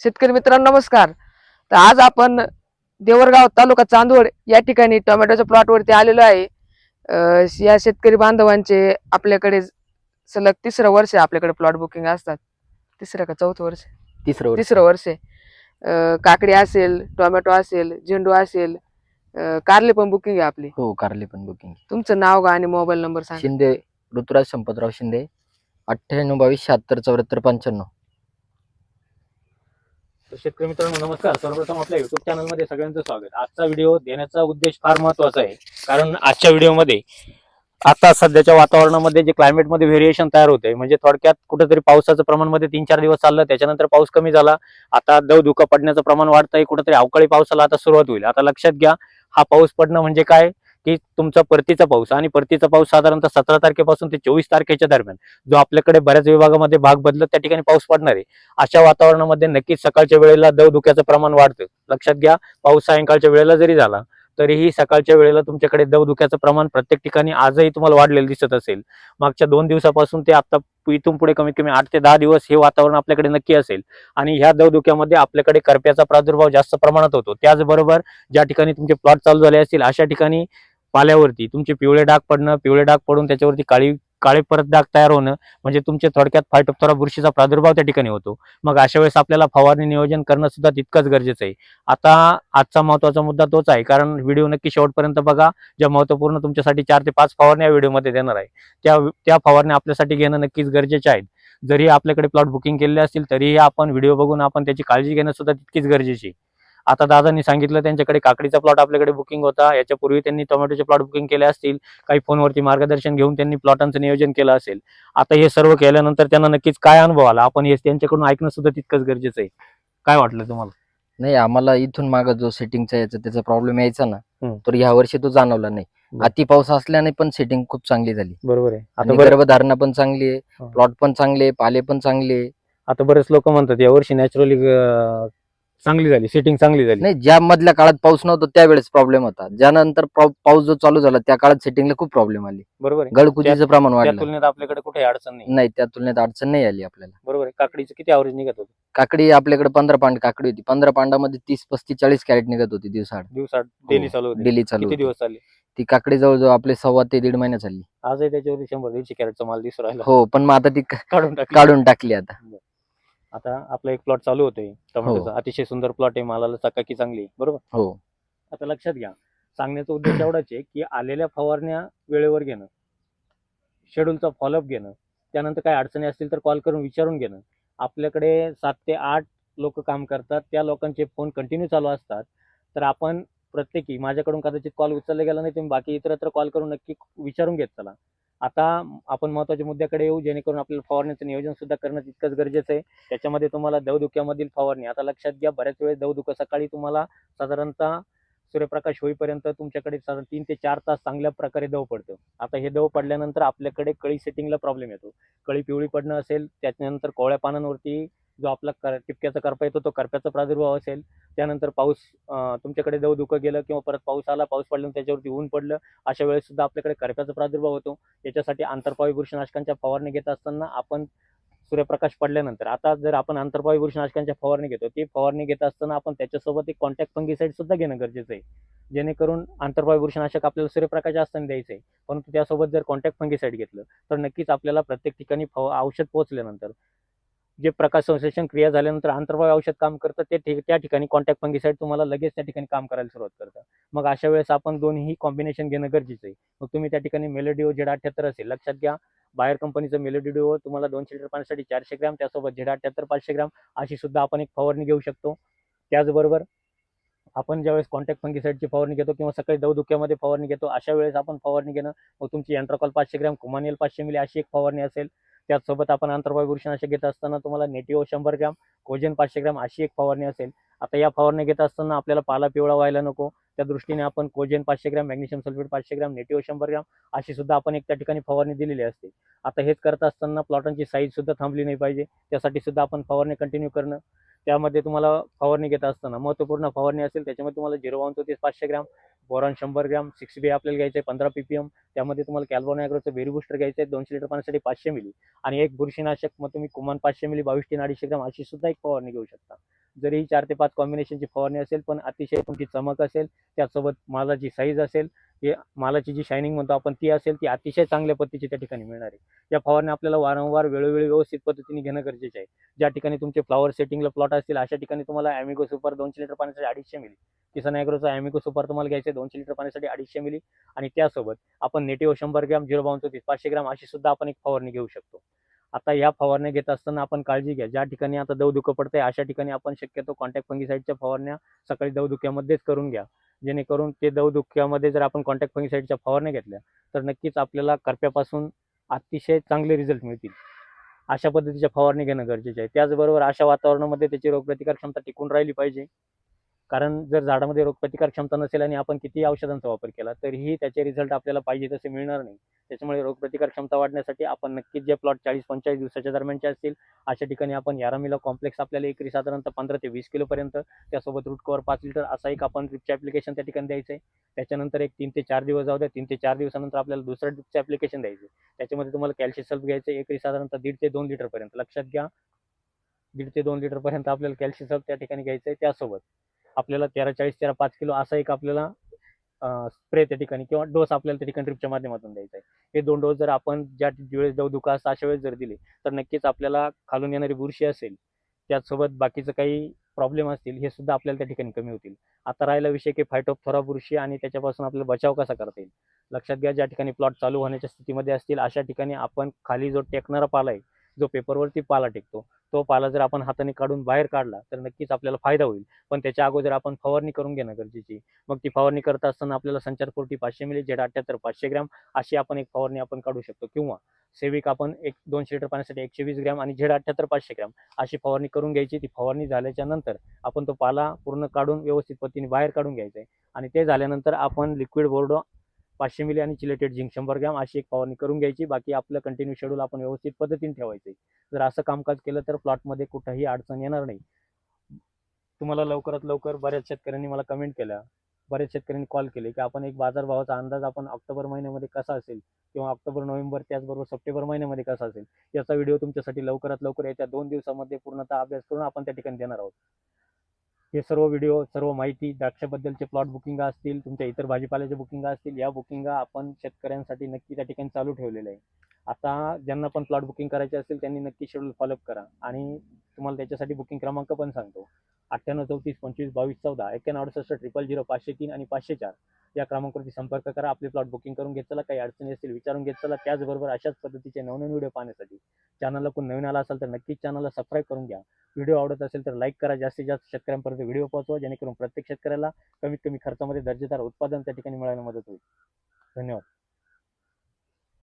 शेतकरी मित्रांनो नमस्कार. तर आज आपण देवरगाव तालुका चांदवड या ठिकाणी टोमॅटोच्या प्लॉटवरती आलेलो आहे. या शेतकरी बांधवांचे आपल्याकडे सलग तिसरं वर्ष आहे आपल्याकडे प्लॉट बुकिंग असतात. तिसरं का चौथं वर्ष? तिसरं वर्ष. तिसरं वर्ष काकडी असेल टोमॅटो असेल झेंडू असेल कारले पण बुकिंग आहे आपली. हो कारले पण बुकिंग तुमचं नाव गा आणि मोबाईल नंबर सांगा. शिंदे ऋतुराज संपतराव शिंदे अठ्ठ्याण्णव बावीस शहात्तर चौऱ्याहत्तर पंच्याण्णव. तर शेतकरी मित्रांनो नमस्कार. सर्वप्रथम आपल्या युट्यूब चॅनलमध्ये सगळ्यांचं स्वागत. आजचा व्हिडिओ देण्याचा उद्देश फार महत्त्वाचा आहे. कारण आजच्या व्हिडिओमध्ये आता सध्याच्या वातावरणामध्ये जे क्लायमेटमध्ये व्हेरिएशन तयार होते म्हणजे थोडक्यात कुठेतरी पावसाचं प्रमाणमध्ये तीन चार दिवस चाललं त्याच्यानंतर पाऊस कमी झाला. आता दव धुका पडण्याचं प्रमाण वाढतंय कुठेतरी अवकाळी पावसाला आता सुरुवात होईल. आता लक्षात घ्या हा पाऊस पडणं म्हणजे काय? की तुमचा परतीचा पाऊस आणि परतीचा पाऊस साधारणतः सतरा तारखेपासून ते चोवीस तारखेच्या दरम्यान जो आपल्याकडे बऱ्याच विभागामध्ये भाग बदलत त्या ठिकाणी पाऊस पडणार आहे. अशा वातावरणामध्ये नक्कीच सकाळच्या वेळेला दव धुक्याचं प्रमाण वाढतं. लक्षात घ्या पाऊस सायंकाळच्या वेळेला जरी झाला तरीही सकाळच्या वेळेला तुमच्याकडे दव धुक्याचं प्रमाण प्रत्येक ठिकाणी आजही तुम्हाला वाढलेलं दिसत असेल. मागच्या दोन दिवसापासून ते आता इथून पुढे कमीत कमी आठ ते दहा दिवस हे वातावरण आपल्याकडे नक्की असेल. आणि ह्या दव धुक्यामध्ये आपल्याकडे करप्याचा प्रादुर्भाव जास्त प्रमाणात होतो. त्याचबरोबर ज्या ठिकाणी तुमचे प्लॉट चालू झाले असतील अशा ठिकाणी पाल्यावरती. तुमचे पिवळे डाग पडणं पिवळे डाग पडून त्याच्यावरती काळी काळे परत डाग तयार होणं म्हणजे तुमचे थोडक्यात फायटोप्तरा बुरशीचा प्रादुर्भाव त्या ठिकाणी होतो. मग अशा वेळेस आपल्याला फवारणी नियोजन करणं सुद्धा तितकंच गरजेचं आहे. आता आजचा महत्त्वाचा मुद्दा तोच आहे कारण व्हिडिओ नक्की शेवटपर्यंत बघा. ज्या महत्त्वपूर्ण तुमच्यासाठी चार ते पाच फवारण्या व्हिडिओमध्ये देणार आहे. त्या त्या फवारण्या आपल्यासाठी घेणं नक्कीच गरजेचे आहेत. जरी आपल्याकडे प्लॉट बुकिंग केलेले असतील तरीही आपण व्हिडिओ बघून आपण त्याची काळजी घेणं सुद्धा तितकीच गरजेची आहे. आता दादांनी सांगितलं त्यांच्याकडे काकडीचा प्लॉट आपल्याकडे बुकिंग होता. याच्यापूर्वी त्यांनी टोमॅटोचे प्लॉट बुकिंग केले असतील. काही फोनवरती मार्गदर्शन घेऊन त्यांनी प्लॉटांचं नियोजन केलं असेल. आता हे सर्व केल्यानंतर त्यांना नक्कीच काय अनुभव आला? आपण हे त्यांच्याकडून ऐकणं सुद्धा तितकंच गरजेचं आहे. काय वाटलं तुम्हाला? नाही आम्हाला इथून माग जो सेटिंगचा याचा त्याचा प्रॉब्लेम यायचा ना. तर ह्या वर्षी तो जाणवला नाही. अति पाऊस असल्याने पण सेटिंग खूप चांगली झाली. बरोबर आहे. गर्भधारणा पण चांगली आहे हा. प्लॉट पण चांगले पाले पण चांगले. आता बरेच लोक म्हणतात यावर्षी नॅचरली चांगली झाली सेटिंग चांगली झाली. नाही ज्या मधल्या काळात पाऊस नव्हता त्यावेळेस प्रॉब्लेम होता. ज्यानंतर पाऊ- पाऊस जो चालू झाला त्या काळात सेटिंगला खूप प्रॉब्लेम आली. बरोबर आहे. गळकुजीचं प्रमाण त्या वाढलं तुलनेत आपल्याकडे कुठे अडचण नाही. नाही त्या तुलनेत अडचण नाही आली आपल्याला. बरोबर आहे. काकडीचं किती ॲव्हरेज निघत होतं? काकडी आपल्याकडे पंधरा पांड काकडी होती. पंधरा पांडामध्ये तीस पस्तीस चाळीस कॅरेट निघत होती दिवसाड दिवसात डेली चालू होते. डेली चालू किती होती. दिवस चालले? ती काकडी जवळजवळ आपले सव्वा ते दीड महिना चालली. आजही त्याच्यावरती शंभर दीडशे कॅरेटचा माल दिसू राहिला. हो पण मग आता ती क- काढून टाकली. काढून टाकली आता. आता आपला एक प्लॉट चालू होतोय. टोमॅटोचा. अतिशय सुंदर प्लॉट आहे. मालाला चकाकी चांगली. बरोबर? हो. आता लक्षात घ्या. सांगण्याचा उद्देश एवढाच आहे की आलेल्या फवारण्या वेळेवर घेणं. शेड्यूलचा फॉलोअप घेणं. त्यानंतर काय अडचणी असतील तर कॉल करून विचारून घेणं. आपल्याकडे सात ते आठ लोक काम करतात. त्या लोकांचे फोन कंटिन्यू चालू असतात. तर आपण प्रत्येकी माझ्याकडून कदाचित कॉल उचलला गेला नाही तुम्ही बाकी इतरत्र कॉल करून नक्की विचारून घेत चला. आता आपण महत्त्वाच्या मुद्द्याकडे येऊ जेणेकरून आपल्याला फवारणीचं नियोजन सुद्धा करणं तितकंच गरजेचं आहे. त्याच्यामध्ये तुम्हाला दवधुक्यामधील फवारणी आता लक्षात घ्या बऱ्याच वेळेस दवधुकं सकाळी तुम्हाला साधारणतः सूर्यप्रकाश होईपर्यंत तुमच्याकडे साधारण तीन ते चार तास चांगल्या प्रकारे दव पडतं. आता हे दव पडल्यानंतर आपल्याकडे कळी सेटिंगला प्रॉब्लेम येतो. कळी पिवळी पडणं असेल त्याच्यानंतर कोवळ्या पानांवरती जो आपला कर टिपक्याचा करपा येतो तो करप्याचा प्रादुर्भाव असेल. त्यानंतर पाऊस तुमच्याकडे दव धुकं गेलं किंवा परत पाऊस आला पाऊस पडल्यानंतर त्याच्यावरती ऊन पडलं अशा वेळेस सुद्धा आपल्याकडे करप्याचा प्रादुर्भाव होतो. याच्यासाठी आंतरपावी बुरशीनाशकांच्या फवारणी घेत असताना आपण सूर्यप्रकाश पडल्यानंतर आता जर आपण आंतरपावी बुरशीनाशकांच्या फवारणी घेतो ती फवारणी घेत असताना आपण त्याच्यासोबत एक कॉन्टॅक्ट फंगीसाईड सुद्धा घेणं गरजेचं आहे. जेणेकरून आंतरपावी बुरशीनाशक आपल्याला सूर्यप्रकाश असताना द्यायचं आहे परंतु त्यासोबत जर कॉन्टॅक्ट फंगीसाईड घेतलं तर नक्कीच आपल्याला प्रत्येक ठिकाणी फव औषध पोहोचल्यानंतर जे प्रकाश संश्लेषण क्रिया झाल्यानंतर आंतरवायू औषध काम करतं ते ठिक- त्या ठिकाणी कॉन्टॅक्ट फंगिसाईड तुम्हाला लगेच त्या ठिकाणी काम करायला सुरुवात करतं. मग अशा वेळेस आपण दोन्ही कॉम्बिनेशन घेणं गरजेचं आहे. मग तुम्ही त्या ठिकाणी मेलोडिओ जेड अठ्याहत्तर असेल लक्षात घ्या. बाहेर कंपनीचं मेलोडिओ तुम्हाला दोनशे लिटर पाण्यासाठी चारशे ग्रॅम त्यासोबत झेड अठ्याहत्तर पाचशे ग्रॅम अशी सुद्धा आपण एक फवारणी घेऊ शकतो. त्याचबरोबर आपण ज्यावेळेस कॉन्टॅक्ट फंगिसाईडची फवारणी घेतो किंवा सकाळी दवधुक्यामध्ये फवारणी घेतो अशा वेळेस आपण फवारणी घेणं मग तुमची एन्ट्रोकॉल पाचशे ग्रॅम कुमानियल पाचशे मिली अशी एक फवारणी असेल. त्याचसोबत आपण आंतरवायू बुरशीनाशक घेत असताना तुम्हाला नेटिओ शंभर ग्रॅम कोजन पाचशे ग्रॅम अशी एक फवारणी असेल आता या फवारणी घेत असताना आपल्याला पाला पिवळा व्हायला नको त्या दृष्टीने आपण कोजेन पाचशे ग्रॅम मॅग्नेशियम सल्फेट पाचशे ग्रॅम नेटिओ शंभर ग्रॅम अशी सुद्धा आपण एक त्या ठिकाणी फवारणी दिलेली असते आता हेच करत असताना प्लॉटांची साईज सुद्धा थांबली नाही पाहिजे त्यासाठी सुद्धा आपण फवारणी कंटिन्यू करणं त्यामध्ये तुम्हाला फवारणी घेत असताना महत्त्वपूर्ण फवारणी असेल त्याच्यामध्ये तुम्हाला झिरो वन चौतीस पाचशे ग्रॅम बोरॉन शंभर ग्रॅम सिक्स बी आपल्याला घ्यायचं आहे पंधरा पीपीएम त्यामध्ये तुम्हाला कॅल्बोन ॲग्रोचं बेरी बुस्टर घ्यायचं आहे दोनशे लिटर पाण्यासाठी पाचशे मिली आणि एक बुरशीनाशक मग तुम्ही कुमान पाचशे मिली बावीस तीन अडीचशे ग्राम अशी सुद्धा एक फवारणी घेऊ शकता. जरी चार ते पाच कॉम्बिनेशनची फवारणी असेल पण अतिशय तुमची चमक असेल त्यासोबत मालाची साईज असेल हे मालाची जी शायनिंग म्हणतो आपण ती असेल ती अतिशय चांगल्या पद्धतीची त्या ठिकाणी मिळणार आहे. या फवारणी आपल्याला वारंवार वेळोवेळी व्यवस्थित पद्धतीने घेणं गरजेचं आहे. ज्या ठिकाणी तुमचे फ्लॉवर सेटिंगला प्लॉट असतील अशा ठिकाणी तुम्हाला ॲमिगो सुपर दोनशे लिटर पाण्यासाठी अडीचशे मिली. किसन ॲग्रोचा ॲमिगो सुपर तुम्हाला घ्यायचं दोनशे लिटर पाण्यासाठी अडीचशे मिली. आणि त्यासोबत आपण नेटिव्ह शंभर ग्रॅम झिरो बावन चौतीस पाचशे ग्रॅम अशी सुद्धा आपण एक फवारणी घेऊ शकतो. आता या फवारण्या घेत असताना आपण काळजी घ्या. ज्या ठिकाणी आता दवधुकं पडतंय अशा ठिकाणी आपण शक्यतो कॉन्टॅक्ट फंगीसाईडच्या फवारण्या सकाळी दवधुक्यामध्येच करून घ्या. जेणेकरून ते दवधुक्यामध्ये जर आपण कॉन्टॅक्ट फंगीसाईडच्या फवारण्या घेतल्या तर नक्कीच आपल्याला करप्यापासून अतिशय चांगले रिझल्ट मिळतील. अशा पद्धतीच्या फवारणी घेणं गरजेचे आहे. त्याचबरोबर अशा वातावरणामध्ये त्याची रोगप्रतिकार क्षमता टिकून राहिली पाहिजे. कारण जर झाडामध्ये रोगप्रतिकार क्षमता नसेल आणि आपण किती औषधांचा वापर केला तरीही त्याचे रिझल्ट आपल्याला पाहिजे तसे मिळणार नाही. त्याच्यामुळे रोगप्रतिकार क्षमता वाढण्यासाठी आपण नक्कीच जे प्लॉट चाळीस पंचेचाळीस दिवसाच्या दरम्यानचे असतील अशा ठिकाणी आपण यारामिला कॉम्प्लेक्स आपल्याला एकरी साधारणतः पंधरा ते वीस किलोपर्यंत त्यासोबत रूट कवर पाच लिटर असा एक आपण ड्रिपचे ॲप्लिकेशन त्या ठिकाणी द्यायचं. आहे त्याच्यानंतर एक तीन ते चार दिवस जाऊ द्या तीन ते चार दिवसानंतर आपल्याला दुसरं ड्रिपचे ॲप्लिकेशन द्यायचं. आहे त्याच्यामध्ये तुम्हाला कॅल्शियम सल्फ घ्यायचं आहे एकरी साधारणतः दीड ते दोन लिटरपर्यंत लक्षात घ्या दीड ते दोन लिटरपर्यंत आपल्याला कॅल्शियम सल्फ त्या ठिकाणी घ्यायचं आहे. त्यासोबत आपल्याला तेरा चाळीस तेरा पाच किलो असा एक आपल्याला स्प्रे त्या ठिकाणी किंवा डोस आपल्याला त्या ठिकाणी ड्रिपच्या माध्यमातून द्यायचा आहे. हे दोन डोस जर आपण ज्या वेळेस जाऊ दुखा असं अशा वेळेस जर दिले तर नक्कीच आपल्याला खालून येणारी बुरशी असेल त्याचसोबत बाकीचं काही प्रॉब्लेम असतील हे सुद्धा आपल्याला त्या ठिकाणी कमी होतील. आता राहिला विषय की फायटोपथोरा बुरशी आणि त्याच्यापासून आपल्याला बचाव कसा करता येईल? लक्षात घ्या ज्या ठिकाणी प्लॉट चालू होण्याच्या स्थितीमध्ये असतील अशा ठिकाणी आपण खाली जो टेकणारा पाला आहे जो पेपरवरती पाला टेकतो तो पाला जर आपण हाताने काढून बाहेर काढला तर नक्कीच आपल्याला फायदा होईल. पण त्याच्या अगोदर आपण फवारणी करून घेणं गरजेची मग ती फवारणी करत असताना आपल्याला संचारपोटी पाचशे मिली जेड अठ्याहत्तर पाचशे ग्रॅम अशी आपण एक फवारणी आपण काढू शकतो. किंवा सेविक आपण एक दोनशे लिटर पाण्यासाठी एकशे वीस ग्रॅम आणि झेड अठ्याहत्तर पाचशे ग्रॅम अशी फवारणी करून घ्यायची. ती फवारणी झाल्याच्यानंतर आपण तो पाला पूर्ण काढून व्यवस्थित पद्धतीने बाहेर काढून घ्यायचा आहे. आणि ते झाल्यानंतर आपण लिक्विड बोर्डो पाचशे मिली आणि चिलेटेड झिंक शंभर ग्रॅम अशी एक फवारणी करून घ्यायची. बाकी आपलं कंटिन्यू शेड्यूल आपण व्यवस्थित पद्धतीने ठेवायचं आहे. जर असं कामकाज केलं तर प्लॉटमध्ये कुठंही अडचण येणार नाही. तुम्हाला लवकरात लवकर बऱ्याच शेतकऱ्यांनी मला कमेंट केल्या. बऱ्याच शेतकऱ्यांनी कॉल केले की आपण एक बाजारभावाचा अंदाज आपण ऑक्टोबर महिन्यामध्ये कसा असेल किंवा ऑक्टोबर नोव्हेंबर त्याचबरोबर सप्टेंबर महिन्यामध्ये कसा असेल याचा व्हिडिओ तुमच्यासाठी लवकरात लवकर येत्या दोन दिवसामध्ये पूर्णतः अभ्यास करून आपण त्या ठिकाणी देणार आहोत. हे सर्व व्हिडिओ सर्व माहिती द्राक्षाबद्दलचे प्लॉट बुकिंग असतील तुमच्या इतर भाजीपाल्याचे बुकिंग असतील या बुकिंग आपण शेतकऱ्यांसाठी नक्की त्या ठिकाणी चालू ठेवलेलं आहे. आता ज्यांना पण प्लॉट बुकिंग करायचे असेल त्यांनी नक्की शेड्यूल फॉलोअप करा. आणि तुम्हाला त्याच्यासाठी बुकिंग क्रमांक पण सांगतो. अठ्ठ्याण्णव चौतीस पंचवीस बावीस चौदा एक्क्याण्णव अडुसष्ट ट्रिपल झिरो पाचशे तीन आणि पाचशे चार या क्रमांकावरती संपर्क करा. आपले प्लॉट बुकिंग करून घेत चला. काही अडचणी असतील विचारून घेत चला. त्याचबरोबर अशाच पद्धतीचे नवनवीन व्हिडिओ पाहण्यासाठी चॅनलला कोण नवीन आला असेल तर नक्कीच चॅनलला सबस्क्राईब करून घ्या. व्हिडिओ आवडत असेल तर लाईक करा. जास्तीत जास्त शेतकऱ्यांपर्यंत व्हिडिओ पोहोचवा. जेणेकरून प्रत्येक शेतकऱ्याला कमीत कमी खर्चामध्ये दर्जेदार उत्पादन त्या ठिकाणी मिळायला मदत होईल. धन्यवाद.